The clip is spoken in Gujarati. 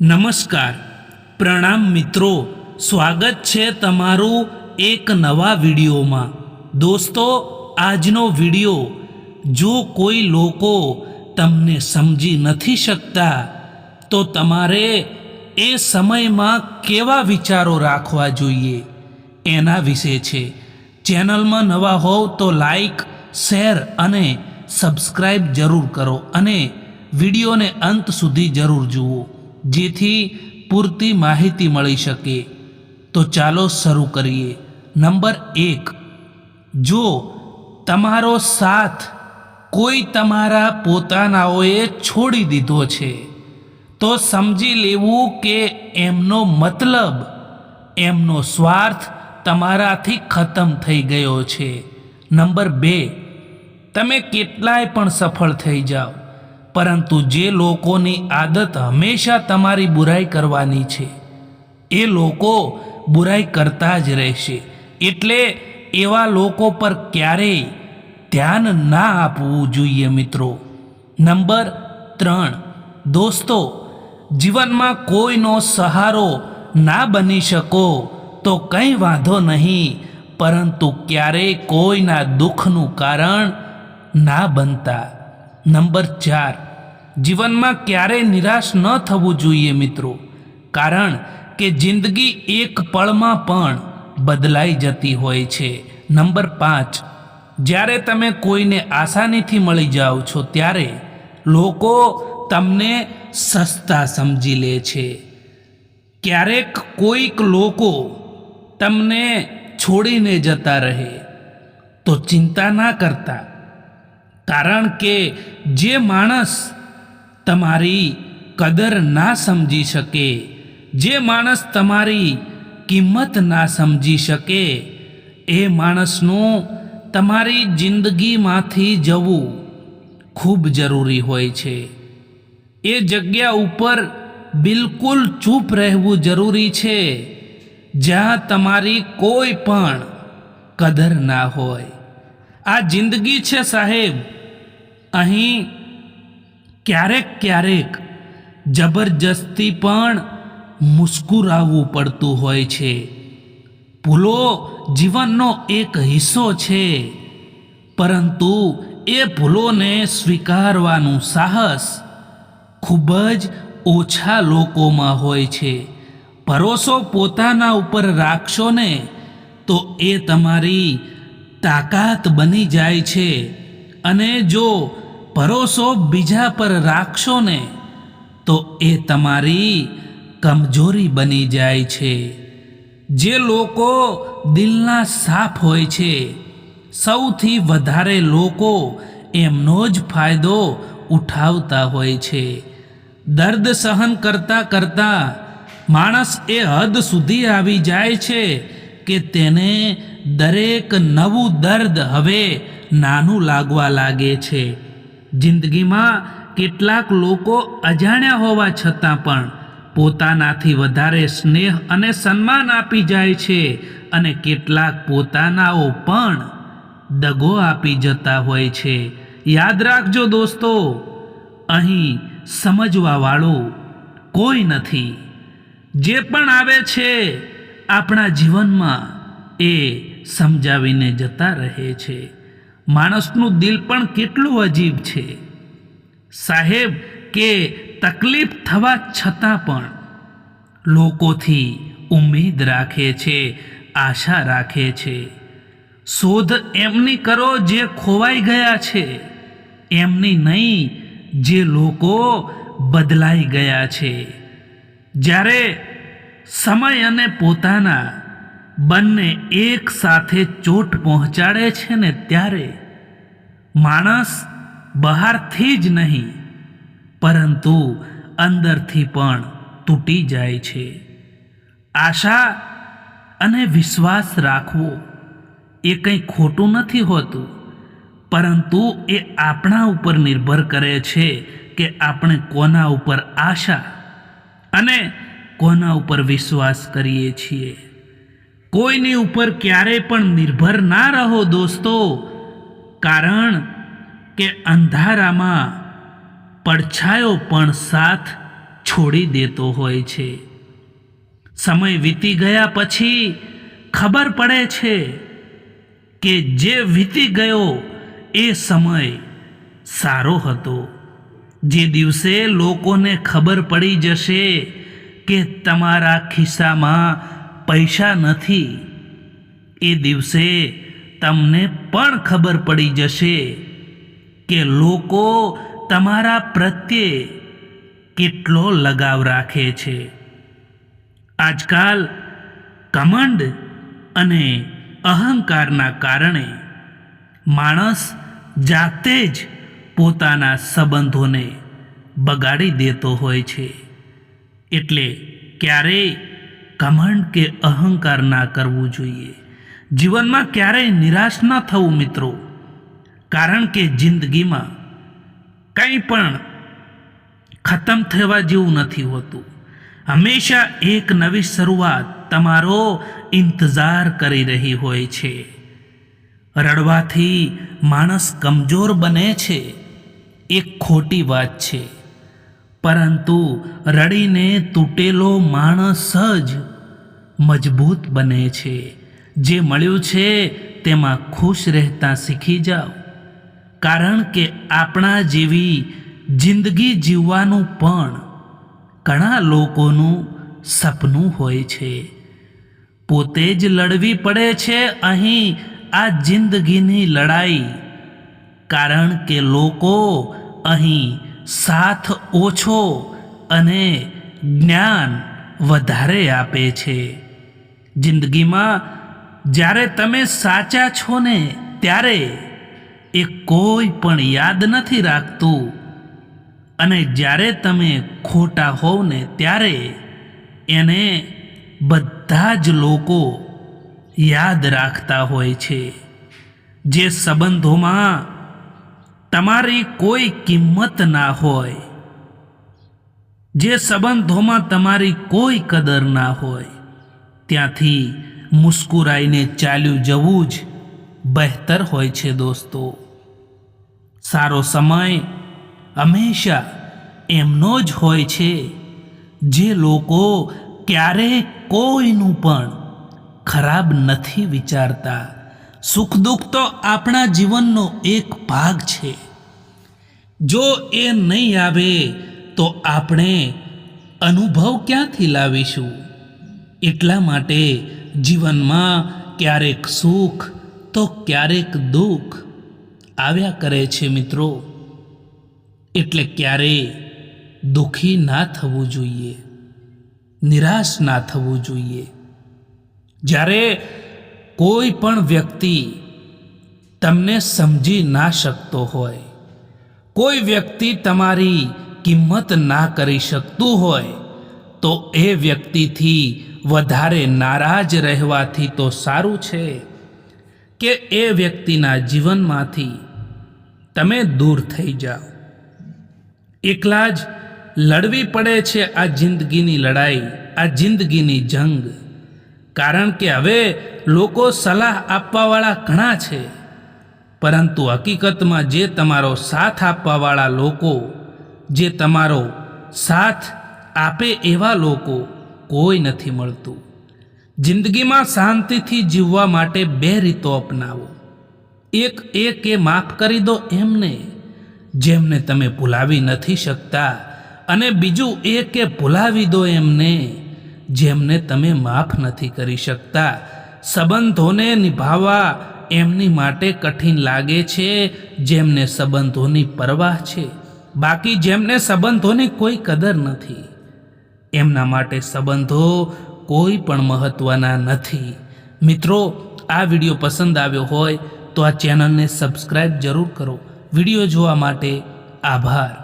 નમસ્કાર. પ્રણામ મિત્રો. સ્વાગત છે તમારું એક નવા વિડીયોમાં. દોસ્તો, આજનો વીડિયો, જો કોઈ લોકો તમને સમજી નથી શકતા, તો તમારે એ સમયમાં કેવા વિચારો રાખવા જોઈએ? એના વિશે છે. ચેનલમાં નવા હોવ તો લાઈક, શેર અને સબસ્ક્રાઈબ જરૂર કરો અને વિડીયોને અંત સુધી જરૂર જુઓ. જેથી પૂરતી માહિતી મળી શકે. તો ચાલો શરૂ કરીએ. નંબર એક. જો તમારો સાથ કોઈ તમારા પોતાનાઓએ છોડી દીધો છે, તો સમજી લેવું કે એમનો મતલબ, એમનો સ્વાર્થ તમારાથી ખતમ થઈ ગયો છે. નંબર બે. તમે કેટલાય પણ સફળ થઈ જાઓ. પરંતુ જે લોકોની આદત હંમેશા તમારી બુરાઈ કરવાની છે, એ લોકો બુરાઈ કરતા જ રહેશે. એટલે એવા લોકો પર ક્યારેય ધ્યાન ના આપવું જોઈએ મિત્રો. નંબર ત્રણ. દોસ્તો, જીવનમાં કોઈનો સહારો ના બની શકો તો કંઈ વાંધો નહીં, પરંતુ ક્યારેય કોઈના દુઃખનું કારણ ના બનતા. નંબર ચાર. જીવનમાં ક્યારેય નિરાશ ન થવું જોઈએ મિત્રો. કારણ કે જિંદગી એક પળમાં પણ બદલાઈ જતી હોય છે. નંબર પાંચ. જ્યારે તમે કોઈને આસાનીથી મળી જાઓ છો, ત્યારે લોકો તમને સસ્તા સમજી લે છે. ક્યારેક કોઈક લોકો તમને છોડીને જતા રહે. તો ચિંતા ના કરતા. કારણ કે જે માણસ તમારી કદર ના સમજી શકે. જે માણસ તમારી કિંમત ના સમજી શકે, એ માણસનું તમારી જિંદગીમાંથી જવું ખૂબ જરૂરી હોય છે. એ જગ્યા ઉપર બિલકુલ ચૂપ રહેવું જરૂરી છે, જ્યાં તમારી કોઈ પણ કદર ના હોય. આ જિંદગી છે સાહેબ. અહીં ક્યારેક ક્યારેક જબરજસ્તી પણ મુસ્કુરાવવું પડતું હોય છે. ભૂલો જીવનનો એક હિસ્સો છે, પરંતુ એ ભૂલોને સ્વીકારવાનું સાહસ ખૂબ જ ઓછા લોકોમાં હોય છે. ભરોસો પોતાના ઉપર રાખશો ને, તો એ તમારી તાકાત બની જાય છે. અને જો ભરોસો બીજા પર રાખશો ને તો એ તમારી કમજોરી બની જાય છે. જે લોકો દિલના સાફ હોય છે, સૌથી વધારે લોકો એમનો જ ફાયદો ઉઠાવતા હોય છે. દર્દ સહન કરતા કરતા માણસ એ હદ સુધી આવી જાય છે કે તેને દરેક નવું દર્દ હવે નાનું લાગવા લાગે છે. જિંદગીમાં કેટલાક લોકો અજાણ્યા હોવા છતાં પણ પોતાનાથી વધારે સ્નેહ અને સન્માન આપી જાય છે અને કેટલાક પોતાનાઓ પણ દગો આપી જતા હોય છે. યાદ રાખજો દોસ્તો, અહીં સમજવાવાળું કોઈ નથી. જે પણ આવે છે આપણા જીવનમાં એ સમજાવીને જતા રહે છે. માણસનું દિલ પણ કેટલું અજીબ છે. સાહેબ, કે તકલીફ થવા છતાં પણ લોકોથી ઉમ્મીદ રાખે છે, આશા રાખે છે. શોધ એમની કરો જે ખોવાઈ ગયા છે, એમની નહીં, જે લોકો બદલાઈ ગયા છે. જ્યારે સમય અને પોતાના બંને એક સાથે ચોટ પહોંચાડે છે ને ત્યારે માણસ બહારથી જ નહીં, પરંતુ અંદરથી પણ તૂટી જાય છે. આશા અને વિશ્વાસ રાખવો એ કંઈ ખોટું નથી હોતું, પરંતુ એ આપણા ઉપર નિર્ભર કરે છે કે આપણે કોના ઉપર આશા અને કોના ઉપર વિશ્વાસ કરીએ છીએ. કોઈની ઉપર ક્યારેય પણ નિર્ભર ના રહો દોસ્તો, કારણ કે અંધારામાં પડછાયો પણ સાથ છોડી દેતો હોય છે. સમય વીતી ગયા પછી ખબર પડે છે કે જે વીતી ગયો એ સમય સારો હતો. જે દિવસે લોકોને ખબર પડી જશે કે તમારા ખિસ્સામાં પૈસા નથી, એ દિવસે તમને પણ ખબર પડી જશે કે લોકો તમારા પ્રત્યે કેટલો લગાવ રાખે છે. આજકાલ કમંડ અને અહંકારના કારણે માણસ જાતે જ પોતાના સંબંધોને બગાડી દેતો હોય છે. એટલે ક્યારેય કમંડ કે અહંકાર ના કરવું જોઈએ. જીવનમાં ક્યારેય નિરાશ ન થવું મિત્રો. કારણ કે જિંદગીમાં કંઈ પણ ખતમ થવા જેવું નથી હોતું. હંમેશા એક નવી શરૂઆત તમારો ઇંતજાર કરી રહી હોય છે. રડવાથી માણસ કમજોર બને છે. એક ખોટી વાત છે. પરંતુ રડીને તૂટેલો માણસ જ મજબૂત બને છે. જે મળ્યું છે તેમાં ખુશ રહેતા શીખી જાઓ. કારણ કે આપણા જેવી જિંદગી જીવવાનું પણ ઘણા લોકોનું સપનું હોય છે. પોતે જ લડવી પડે છે અહીં આ જિંદગીની લડાઈ. કારણ કે લોકો અહીં સાથ ઓછો અને જ્ઞાન વધારે આપે છે. જિંદગીમાં જ્યારે તમે સાચા છો ને ત્યારે એ કોઈ પણ યાદ નથી રાખતું. અને જ્યારે તમે ખોટા હોવ ને ત્યારે એને બધા જ લોકો યાદ રાખતા હોય છે. જે સંબંધોમાં તમારી કોઈ કિંમત ના હોય. જે સંબંધોમાં તમારી કોઈ કદર ના હોય. ત્યાંથી મુસ્કુરાઈને ચાલ્યું જવું જ બહેતર હોય છે દોસ્તો. સારો સમય હંમેશા એમનો જ હોય છે. જે લોકો ક્યારેય કોઈનું પણ ખરાબ નથી વિચારતા. સુખ દુઃખ તો આપણા જીવનનો એક ભાગ છે. જો એ નહીં આવે તો આપણે અનુભવ ક્યાંથી લાવીશું? એટલા માટે જીવનમાં ક્યારેક સુખ તો ક્યારેક દુઃખ આવ્યા કરે છે મિત્રો. એટલે ક્યારેય દુઃખી ના થવું જોઈએ, નિરાશ ના થવું જોઈએ. જ્યારે કોઈ પણ વ્યક્તિ તમને સમજી ના શકતો હોય, કોઈ વ્યક્તિ તમારી કિંમત ના કરી શકતું હોય, તો એ વ્યક્તિથી વધારે નારાજ રહેવાથી તો સારું છે કે એ વ્યક્તિના જીવનમાંથી તમે દૂર થઈ જાઓ. એકલા જ લડવી પડે છે આ જિંદગીની લડાઈ, આ જિંદગીની જંગ. કારણ કે હવે લોકો સલાહ આપવાવાળા ઘણા છે. પરંતુ હકીકતમાં જે તમારો સાથ આપવાવાળા લોકો, જે તમારો સાથ આપે એવા લોકો કોઈ નથી મળતું. જિંદગીમાં શાંતિથી જીવવા માટે બે રીતો અપનાવો. એક એ કે માફ કરી દો એમને, જેમને તમે ભૂલાવી નથી શકતા, અને બીજું એ કે ભૂલાવી દો એમને જેમને તમે માફ નથી કરી શકતા. સંબંધોને નિભાવવા એમની માટે કઠિન લાગે છે, જેમને સંબંધોની પરવાહ છે. બાકી જેમને સંબંધોની કોઈ કદર નથી. એમના માટે સંબંધો કોઈ પણ મહત્ત્વના નથી. મિત્રો, આ વીડિયો પસંદ આવ્યો હોય તો આ ચેનલને સબસ્ક્રાઈબ જરૂર કરો. વીડિયો જોવા માટે આભાર.